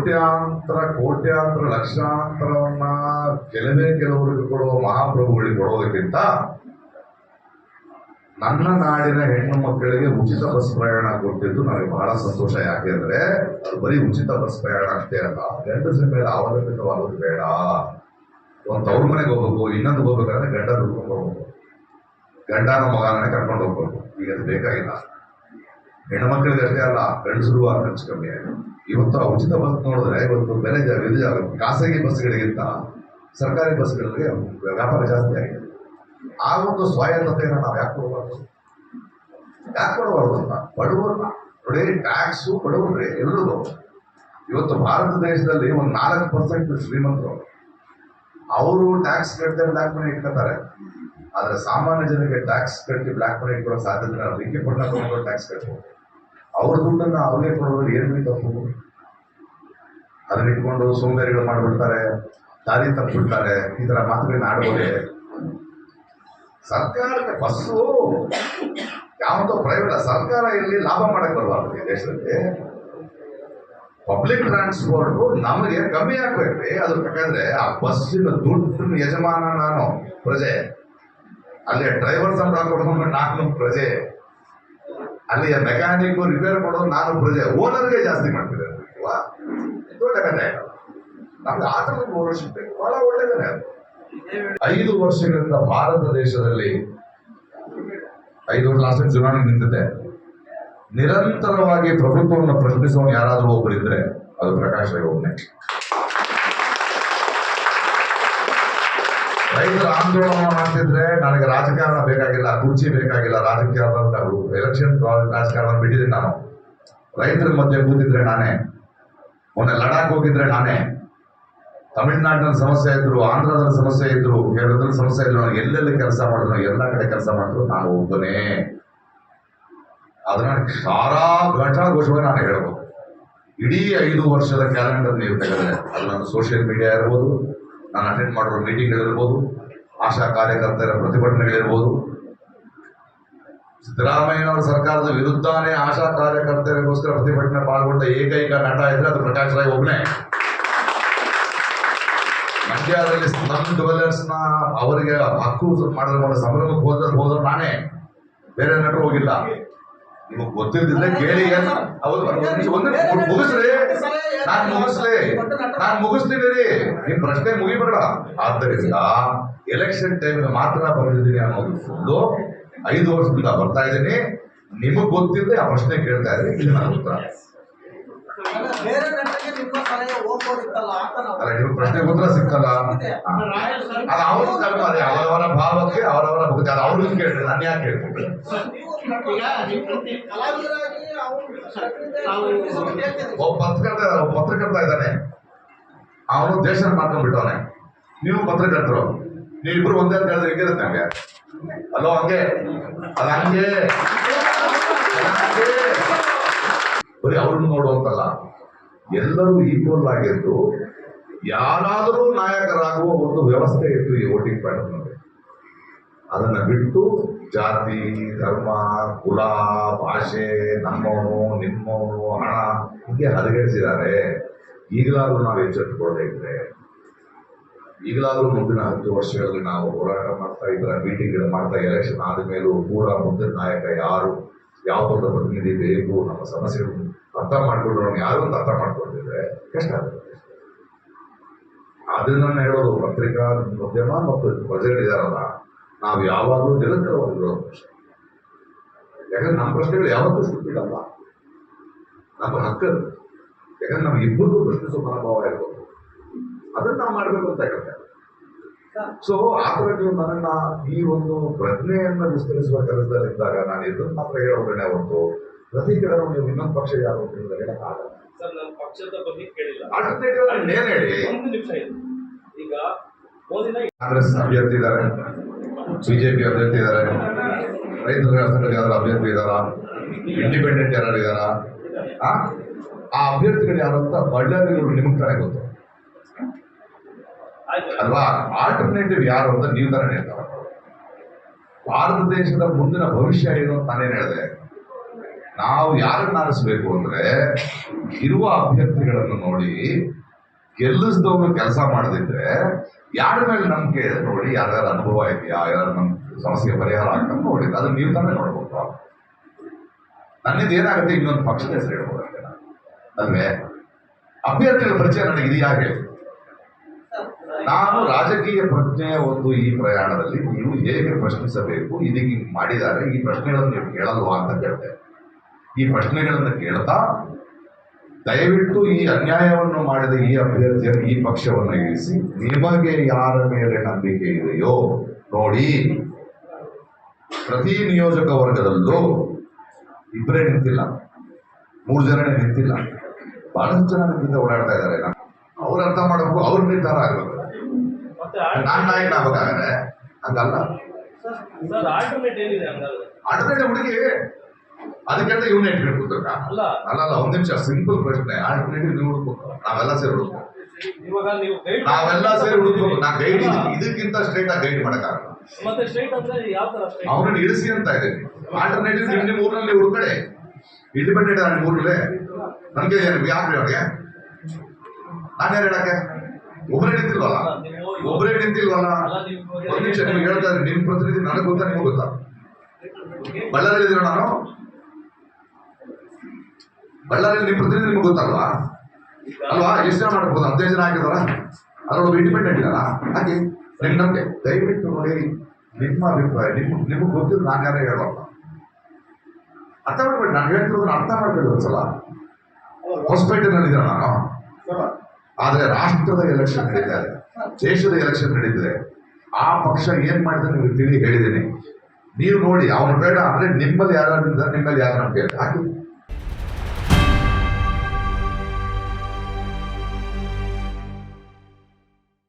ಕೋಟ್ಯಾಂತರ ಕೋಟ್ಯಾಂತರ, ಲಕ್ಷಾಂತರವನ್ನ ಕೆಲವೇ ಕೆಲವರಿಗೆ ಕೊಡುವ ಮಹಾಪ್ರಭುಗಳಿಗೆ ಕೊಡೋದಕ್ಕಿಂತ ನನ್ನ ನಾಡಿನ ಹೆಣ್ಣು ಮಕ್ಕಳಿಗೆ ಉಚಿತ ಬಸ್ ಪ್ರಯಾಣ ಕೊಟ್ಟಿದ್ದು ನನಗೆ ಬಹಳ ಸಂತೋಷ. ಯಾಕೆಂದ್ರೆ ಅದು ಬರೀ ಉಚಿತ ಬಸ್ ಪ್ರಯಾಣ ಅಷ್ಟೇ ಅಲ್ಲ ಗಂಡಸಿನ ಮೇಲೆ ಅವಲಂಬಿತವಾಗೋದು ಬೇಡ. ಒಂದು ತವ್ರ ಮನೆಗೆ ಹೋಗ್ಬೇಕು, ಇನ್ನೊಂದು ಹೋಗ್ಬೇಕಾದ್ರೆ ಗಂಡ ದುಡ್ಕೊಂಡು ಹೋಗ್ಬೇಕು. ಗಂಡನ ಮಗನೇ ಕರ್ಕೊಂಡು ಹೋಗ್ಬೇಕು. ಈಗ ಅದು ಬೇಕಾಗಿಲ್ಲ. ಹೆಣ್ಣು ಮಕ್ಕಳಿಗೆ ಅಷ್ಟೇ ಅಲ್ಲ ಗಂಡಸರು ಆ ಖರ್ಚು ಕಮ್ಮಿ ಇವತ್ತು ಉಚಿತ ಬಸ್ ನೋಡಿದ್ರೆ ಇವತ್ತು ಬೆಲೆ ಇದು ಖಾಸಗಿ ಬಸ್ಗಳಿಗಿಂತ ಸರ್ಕಾರಿ ಬಸ್ಗಳಿಗೆ ವ್ಯಾಪಾರ ಜಾಸ್ತಿ ಆಗಿದೆ. ಆ ಒಂದು ಸ್ವಾಯತ್ತತೆಯನ್ನು ನಾವು ಯಾಕೆ ಕೊಡಬಾರ್ದು? ಯಾಕೆ ಕೊಡಬಾರ್ದು ಅಂತ? ಬಡವರನ್ನ ನೋಡಿ ಟ್ಯಾಕ್ಸು ಬಡವ್ರಿ ಎಲ್ಲರದು ಇವತ್ತು ಭಾರತ ದೇಶದಲ್ಲಿ ಒಂದು ನಾಲ್ಕು ಪರ್ಸೆಂಟ್ ಶ್ರೀಮಂತರು. ಅವರು ಟ್ಯಾಕ್ಸ್ ಕಟ್ಟದೆ ಬ್ಲ್ಯಾಕ್ ಮನಿ ಇಟ್ಕೊತಾರೆ. ಆದರೆ ಸಾಮಾನ್ಯ ಜನರಿಗೆ ಟ್ಯಾಕ್ಸ್ ಕಟ್ಟಿ ಬ್ಲ್ಯಾಕ್ ಮನಿ ಇಟ್ಕೊಳ್ಳೋ ಸಾಧ್ಯತೆ ನಾವು ಕೊಟ್ಟ ಟ್ಯಾಕ್ಸ್ ಕಟ್ಬೋದು. ಅವ್ರ ದುಡ್ಡನ್ನ ಅವ್ರಿಗೆ ಕೊಡೋದ್ರಲ್ಲಿ ಏನು ತಪ್ಪು ಅದನ್ನ ಇಟ್ಕೊಂಡು ಸೋಂಬೇರಿಗಳು ಮಾಡ್ಬಿಡ್ತಾರೆ, ದಾರಿ ತಪ್ಪಿಬಿಡ್ತಾರೆ ಈ ತರ ಮಾತುಗಳನ್ನ ಆಡ್ಬೋದೆ. ಸರ್ಕಾರಕ್ಕೆ ಬಸ್ಸು ಯಾವತ್ತೋ ಪ್ರೈವೇಟ್ ಸರ್ಕಾರ ಇಲ್ಲಿ ಲಾಭ ಮಾಡಕ್ ಬರಬಾರ್ದು ಈ ದೇಶದಲ್ಲಿ. ಪಬ್ಲಿಕ್ ಟ್ರಾನ್ಸ್ಪೋರ್ಟ್ ನಮಗೆ ಕಮ್ಮಿ ಆಗ್ಬೇಕ್ರಿ ಅದ್ರ ಯಾಕಂದ್ರೆ ಆ ಬಸ್ಸಿನ ದುಡ್ಡು ಯಜಮಾನ ನಾನು ಪ್ರಜೆ. ಅಲ್ಲಿ ಡ್ರೈವರ್ ಸಂಬಳ ಕೊಡ್ಕೊಂಡು ನಾನು ಪ್ರಜೆ. ಅಲ್ಲಿಯ ಮೆಕ್ಯಾನಿಕ್ ರಿಪೇರ್ ಮಾಡೋದು ನಾನು ಪ್ರಜೆ ಓನರ್ಗೆ ಜಾಸ್ತಿ ಮಾಡ್ತಿದ್ದಾರೆ? ದೊಡ್ಡ ಕಥೆ ನಮ್ಗೆ ಆಟದ ಓನರ್ಶಿಪ್ ಬೇಕು. ಬಹಳ ಒಳ್ಳೆಯದೇ ಐದು ವರ್ಷಗಳಿಂದ ಭಾರತ ದೇಶದಲ್ಲಿ ಐದು ವರ್ಷ ಲಾಸ್ಟ್ ಚುನಾವಣೆ ನಿಂತಿದೆ ನಿರಂತರವಾಗಿ ಪ್ರಭುತ್ವವನ್ನು ಪ್ರಶ್ನಿಸುವ ಯಾರಾದರೂ ಒಬ್ಬರಿದ್ರೆ ಅದು ಪ್ರಕಾಶ್ ರೈ ಒಬ್ಬನೇ ರೈತರ ಆಂದೋಲನ ಮಾಡ್ತಿದ್ರೆ ನನಗೆ ರಾಜಕಾರಣ ಬೇಕಾಗಿಲ್ಲ, ಕುರ್ಚಿ ಬೇಕಾಗಿಲ್ಲ ರಾಜಕಾರಣ ಎಲೆಕ್ಷನ್ ರಾಜಕಾರಣ ಬಿಟ್ಟಿದ್ದೀನಿ ನಾನು. ರೈತರ ಮಧ್ಯೆ ಕೂತಿದ್ರೆ ನಾನೇ. ಮೊನ್ನೆ ಲಡಾಖ್ ಹೋಗಿದ್ರೆ ನಾನೇ. ತಮಿಳ್ನಾಡಿನಲ್ಲಿ ಸಮಸ್ಯೆ ಇದ್ರು, ಆಂಧ್ರದಲ್ಲಿ ಸಮಸ್ಯೆ ಇದ್ರು, ಕೇರಳದಲ್ಲಿ ಸಮಸ್ಯೆ ಇದ್ರು ಎಲ್ಲೆಲ್ಲಿ ಕೆಲಸ ಮಾಡಿದ್ರು, ಎಲ್ಲ ಕಡೆ ಕೆಲಸ ಮಾಡಿದ್ರು, ನಾನು ಒಬ್ಬನೇ. ಅದನ್ನ ಸಾರಾ ಘಟಾಘೋಷವಾಗಿ ನಾನು ಹೇಳ್ಬೋದು ಇಡೀ ಐದು ವರ್ಷದ ಕ್ಯಾಲೆಂಡರ್ ನೀವು ತೆಗೆದ್ರೆ, ಅದು ನನ್ನ ಸೋಷಿಯಲ್ ಮೀಡಿಯಾ ಇರ್ಬೋದು ನಾನು ಅಟೆಂಡ್ ಮಾಡಿರೋ ಮೀಟಿಂಗ್ಗಳಿರ್ಬೋದು ಆಶಾ ಕಾರ್ಯಕರ್ತರ ಪ್ರತಿಭಟನೆಗಳಿರ್ಬೋದು. ಸಿದ್ದರಾಮಯ್ಯನವರ ಸರ್ಕಾರದ ವಿರುದ್ಧನೇ ಆಶಾ ಕಾರ್ಯಕರ್ತರಿಗೋಸ್ಕರ ಪ್ರತಿಭಟನೆ ಪಾಲ್ಗೊಂಡ ಏಕೈಕ ನಟ ಇದ್ರೆ ಅದು ಪ್ರಕಾಶ್ ರಾಯ್ ಒಬ್ಬನೇ ಮಂಡ್ಯದಲ್ಲಿ ಸ್ಲಮ್ನ ಅವರಿಗೆ ಹಕ್ಕು ಮಾಡಿದ್ರೆ ಸಂಭ್ರಮಕ್ಕೆ ಹೋದ್ರೆ ಹೋದ್ರೆ ನಾನೇ. ಬೇರೆ ನಟರು ಹೋಗಿಲ್ಲ. ನಿಮಗೆ ಗೊತ್ತಿದ್ದಿಲ್ಲ ಕೇಳಿ ಏನು ಹೌದು ಮುಗಿಸ್ರಿ. ನಾನ್ ಮುಗಿಸ್ಲಿ. ನಾನ್ ಮುಗಿಸ್ತೀನಿ ರೀ ನಿಮ್ ಪ್ರಶ್ನೆ ಮುಗಿಬೇಡ. ಆದ್ದರಿಂದ ಎಲೆಕ್ಷನ್ ಟೈಮ್ ಮಾತ್ರ ಬಂದಿದ್ದೀನಿ ಅನ್ನೋದು ಸುಳ್ಳು. ಐದು ವರ್ಷದಿಂದ ಬರ್ತಾ ಇದ್ದೀನಿ. ನಿಮಗ್ ಗೊತ್ತಿದ್ರೆ ಆ ಪ್ರಶ್ನೆ ಕೇಳ್ತಾ ಇದ್ದೀನಿ. ಇದು ನನ್ನ ಉತ್ತರ. ಬೇರೆ ಗಂಟೆಗೆ ನಿಮ್ಮ ಸಲಹೆ ಹೋಗ್ಬೋದಿತ್ತಲ್ಲ ಅಂತ ನಾವು. ಅಲ್ಲ ನಿಮ್ಗೆ ಪ್ರಶ್ನೆ ಉತ್ತರ ಸಿಕ್ಕಲ್ಲ. ಅದು ಅವ್ರ ಕರ್ಮ ಅದೇ ಅವರವರ ಭಾವಕ್ಕೆ ಅವರವರ ಭಕ್ತಿ ಅದು ಅವ್ರಿಗೆ ಕೇಳಿದ್ರೆ ನಾನು ಯಾಕೆ ಹೇಳ್ತೀನಿ ಒಬ್ಬ ಪತ್ರಕರ್ತ ಒಬ್ಬ ಪತ್ರಕರ್ತ ಇದ್ದಾನೆ. ಅವನು ದೇಶ ಮಾಡ್ಕೊಂಡ್ಬಿಟ್ಟವನೆ. ನೀವು ಪತ್ರಕರ್ತರು. ನೀವಿಬ್ರು ಒಂದೇ ಅಂತ ಹೇಳಿದ್ರೆ ಹೆಂಗಿರುತ್ತೆ ಹಂಗೆ? ಅಲ್ಲೋ ಹಂಗೆ. ಅದ್ ಹಂಗೆ. ಬರೀ ಅವ್ರನ್ನ ನೋಡುವಂತಲ್ಲ, ಎಲ್ಲರೂ ಈಕ್ವಲ್ ಆಗಿದ್ದು ಯಾರಾದರೂ ನಾಯಕರಾಗುವ ಒಂದು ವ್ಯವಸ್ಥೆ ಇತ್ತು ಈ ವೋಟಿಂಗ್ ಪ್ಯಾಟರ್ನಲ್ಲಿ ಅದನ್ನ ಬಿಟ್ಟು ಜಾತಿ, ಧರ್ಮ, ಕುಲ, ಭಾಷೆ, ನಮ್ಮವನು, ನಿಮ್ಮವನು, ಹಣ ಹೀಗೆ ಹದಗೆಡಿಸಿದ್ದಾರೆ. ಈಗಲಾದರೂ ನಾವು ಎಚ್ಚೆತ್ತುಕೊಳ್ಳದೆ ಇದ್ರೆ, ಈಗಲಾದರೂ ಮುಂದಿನ ಹತ್ತು ವರ್ಷಗಳಲ್ಲಿ ನಾವು ಹೋರಾಟ ಮಾಡ್ತಾ ಇದ್ರ ಮೀಟಿಂಗ್ಗಳು ಮಾಡ್ತಾ ಎಲೆಕ್ಷನ್ ಆದ ಮೇಲೂ ಕೂಡ ಮುಂದಿನ ನಾಯಕ ಯಾರು? ಯಾವ ಒಂದು ಪ್ರತಿನಿಧಿ ಬೇಕು ನಮ್ಮ ಸಮಸ್ಯೆಗಳು ಅರ್ಥ ಮಾಡ್ಕೊಂಡು ನಾವು ಯಾರು ಅಂತ ಅರ್ಥ ಮಾಡ್ಕೊಂಡಿದ್ರೆ ಕಷ್ಟ ಆಗುತ್ತೆ. ಆದ್ರಿಂದ ನಾನು ಹೇಳೋದು, ಪತ್ರಿಕಾ, ಉದ್ಯಮ ಮತ್ತು ಇದಾರಲ್ಲ ನಾವು ಯಾವಾಗಲೂ ನಿರಂತರವಾಗಿರೋದು ಯಾಕಂದ್ರೆ ನಮ್ಮ ಪ್ರಶ್ನೆಗಳು ಯಾವತ್ತೂ ಸುಟ್ಟಿಡಲ್ಲ ನಮ್ಮ ಹಕ್ಕದು. ಯಾಕಂದ್ರೆ ನಮ್ಗೆ ಇಬ್ಬರಿಗೂ ಪ್ರಶ್ನಿಸೋ ಮನೋಭಾವ ಇರ್ಬೋದು. ಅದನ್ನ ನಾವು ಮಾಡಬೇಕು ಅಂತ ಹೇಳ್ತೇವೆ ಸೊ ಆ ಥರ ನೀವು ನನ್ನ ಈ ಒಂದು ಪ್ರಜ್ಞೆಯನ್ನ ವಿಸ್ತರಿಸುವ ಕೆಲಸದಲ್ಲಿದ್ದಾಗ ನಾನು ಇದನ್ನ ಮಾತ್ರ ಹೇಳೋದನ್ನೇ ಒಂದು. ಪ್ರತಿ ನೀವು ಇನ್ನೊಂದು ಪಕ್ಷ ಯಾರು ಅಂತ ಹೇಳಿದ್ರೆ ಹೇಳಕ್ಕಾಗಲ್ಲ ಸರ್ ನನ್ನ ಪಕ್ಷದ ಬಗ್ಗೆ ಕೇಳಿಲ್ಲ. ಆಲ್ಟರ್ನೇಟಿವ್ ಏನ್ ಹೇಳಿ. ಒಂದು ನಿಮಿಷ ಇದೆ ಈಗ ಮೋದಿನ ಕಾಂಗ್ರೆಸ್ ಅಭ್ಯರ್ಥಿ ಇದ್ದಾರೆ. ಬಿಜೆಪಿ ಅಭ್ಯರ್ಥಿ ಇದ್ದಾರೆ. ರೈತರ ಸಂಘದ ಯಾರು ಅಭ್ಯರ್ಥಿ ಇದಾರ ಇಂಡಿಪೆಂಡೆಂಟ್ ಯಾರು ಇದಾರ ಆ? ಅಭ್ಯರ್ಥಿಗಳು ಯಾರು ಅಂತ ಬಳ್ಳಾರಿಗಳು ನಿಮಗೆ ತಾನೇ ಗೊತ್ತು. ಅಲ್ವಾ? ಆಲ್ಟರ್ನೇಟಿವ್ ಯಾರು ಅಂತ ನೀವು ತಾನೇ ಹೇಳ್ತಾರೆ ಭಾರತ ದೇಶದ ಮುಂದಿನ ಭವಿಷ್ಯ ಏನು ಅಂತ ನಾನೇನು ಹೇಳಿದೆ. ನಾವು ಯಾರನ್ನ ಆರಿಸ್ಬೇಕು ಅಂದ್ರೆ ಇರುವ ಅಭ್ಯರ್ಥಿಗಳನ್ನು ನೋಡಿ, ಗೆಲ್ಲಿಸಿದವರು ಕೆಲಸ ಮಾಡದಿದ್ರೆ ಯಾರ ಮೇಲೆ ನಂಬಿಕೆ ಇದೆ ನೋಡಿ, ಯಾರ್ಯಾರ ಅನುಭವ ಇದೆಯಾ ಯಾರು ನಮ್ ಸಮಸ್ಯೆ ಪರಿಹಾರ ಆಗ್ತದೆ ನೋಡಿ. ಅದನ್ನ ನೀವು ತಾನೇ ನೋಡ್ಬೋದು ನನ್ನಿಂದ ಏನಾಗುತ್ತೆ ಇನ್ನೊಂದು ಪಕ್ಷದ ಹೆಸರು ಹೇಳ್ಬೋದು ಅಲ್ವೇ? ಅಭ್ಯರ್ಥಿಗಳ ಪರಿಚಯ ನನಗೆ ಇದೆಯಾ ಹೇಳಿ. ನಾನು ರಾಜಕೀಯ ಪ್ರಜ್ಞೆಯ ಒಂದು ಈ ಪ್ರಯಾಣದಲ್ಲಿ ನೀವು ಹೇಗೆ ಪ್ರಶ್ನಿಸಬೇಕು ಇದಕ್ಕೆ ಮಾಡಿದ್ದಾರೆ, ಈ ಪ್ರಶ್ನೆಗಳನ್ನು ನೀವು ಕೇಳಲ್ವಾ ಅಂತ ಕೇಳ್ತೇನೆ ಈ ಪ್ರಶ್ನೆಗಳನ್ನು ಕೇಳ್ತಾ ದಯವಿಟ್ಟು ಈ ಅನ್ಯಾಯವನ್ನು ಮಾಡಿದ ಈ ಅಭ್ಯರ್ಥಿಯನ್ನು ಈ ಪಕ್ಷವನ್ನು ಇಳಿಸಿ, ನಿಮಗೆ ಯಾರ ಮೇಲೆ ನಂಬಿಕೆ ಇದೆಯೋ ನೋಡಿ. ಪ್ರತಿ ನಿಯೋಜಕ ವರ್ಗದಲ್ಲೂ ಇಬ್ಬರೇ ನಿಂತಿಲ್ಲ, ಮೂರು ಜನನೇ ನಿಂತಿಲ್ಲ, ಬಹಳಷ್ಟು ಜನ ನಿಂತಿಂದ ಓಡಾಡ್ತಾ ಇದ್ದಾರೆ. ಅವ್ರು ಅರ್ಥ ಮಾಡಬೇಕು ಅವ್ರ ನಿರ್ಧಾರ ಆಗಬೇಕು. ನಾನ್ ನಾಯಕ ಆಗ್ಬೇಕಾದ್ರೆ? ಹಂಗಲ್ಲ. ಸರ್ ಆಲ್ಟರ್ನೇಟ್ ಆಲ್ಟರ್ನೇಟಿವ್ ಹುಡುಗಿ ಅದಕ್ಕೆಲ್ಲ ಇವನ್ನ ಇಟ್ಕೊಂಡು ಅಲ್ಲ. ಅಲ್ಲ ಒಂದ್ ನಿಮಿಷ ಸಿಂಪಲ್ ಪ್ರಶ್ನೆ. ಆಲ್ಟರ್ನೇಟಿವ್ ನೀವು ಹುಡುಕ್ಬೇಕು. ನಾವೆಲ್ಲ ಸೇರಿ ಹುಡುಕ್ಬೇಕು. ಗೈಡ್ ನಾವೆಲ್ಲ ಸೇರಿ ಹುಡುಕ್ಬೇಕು. ನಾ ಗೈಡ್ ಇದಕ್ಕಿಂತ ಸ್ಟ್ರೈಟ್ ಆಗಿ ಗೈಡ್ ಮಾಡಕ್ಕಾಗಲ್ಲ. ಅವ್ರನ್ನ ಇಳಿಸಿ ಅಂತ ಇದ್ದೀನಿ. ಆಲ್ಟರ್ನೇಟಿವ್ ನಿಮ್ ನಿಮ್ ಊರಲ್ಲಿ ಹುಡುಕಡೆ ಇಂಡಿಪೆಂಡೆಂಟ್ ಆಗಿ ಊರಲ್ಲೇ. ನನಗೆ ಯಾಕೆ ಅವ್ರಿಗೆ? ನಾನು ಯಾರು ಹೇಳಕ್ಕೆ ಒಬ್ಬರೇ ನಿಂತಿಲ್ವಲ್ಲ? ಒಬ್ಬರೇ ನಿಂತಿಲ್ವಲ್ಲ? ಒಂದು ನಿಮಿಷ ನೀವು ಹೇಳ್ತಾ ನಿಮ್ ಪ್ರತಿನಿಧಿ ನನಗೆ ಗೊತ್ತಾ, ನಿಮಗೆ ಗೊತ್ತಾ? ಬಳ್ಳಾರಿ ನಾನು? ಬಳ್ಳಾರಿಯಲ್ಲಿ ನಿಮ್ಮ ಪ್ರತಿನಿಧಿ ನಿಮ್ಗೆ ಗೊತ್ತಲ್ವಾ? ಅಲ್ವಾ? ಎಷ್ಟು ಜನ ಮಾಡ್ಬೋದು? ಹದಿನೈದು ಜನ ಹಾಕಿದಾರ ಅದರೊಳಗೆ ಇಂಡಿಪೆಂಡೆಂಟ್ ಇದಾರ ಹಾಗೆ ನಿಮ್ ನಮ್ಗೆ ದಯವಿಟ್ಟು ನೋಡಿ ನಿಮ್ಮ ಅಭಿಪ್ರಾಯ. ನಿಮ್ ನಿಮಗೆ ಗೊತ್ತಿದ್ದು ನಾನು ಯಾರೇ ಹೇಳಲ್ಲ. ಅರ್ಥ ಮಾಡ್ಬೇಡಿ ನಾನು ಹೇಳ್ತಿರೋದನ್ನ ಅರ್ಥ ಮಾಡ್ಬೇಡಿ ಒಂದ್ಸಲ. ಹೊಸಪೇಟೆನಲ್ಲಿದ್ದೆ ನಾನು? ಆದ್ರೆ ರಾಷ್ಟ್ರದ ಎಲೆಕ್ಷನ್ ನಡೀತಾ ದೇಶದ ಎಲೆಕ್ಷನ್ ನಡೀತಿದೆ. ಆ ಪಕ್ಷ ಏನ್ ಮಾಡಿದೆ ನಿಮಗೆ ತಿಳಿ ಹೇಳಿದ್ದೀನಿ. ನೀವು ನೋಡಿ ಅವನು ಬೇಡ ಅಂದ್ರೆ ನಿಮ್ಮಲ್ಲಿ ಯಾರು ನಿಮ್ಮಲ್ಲಿ ಯಾರು ನಂಬಿಕೆ ಹಾಕಿ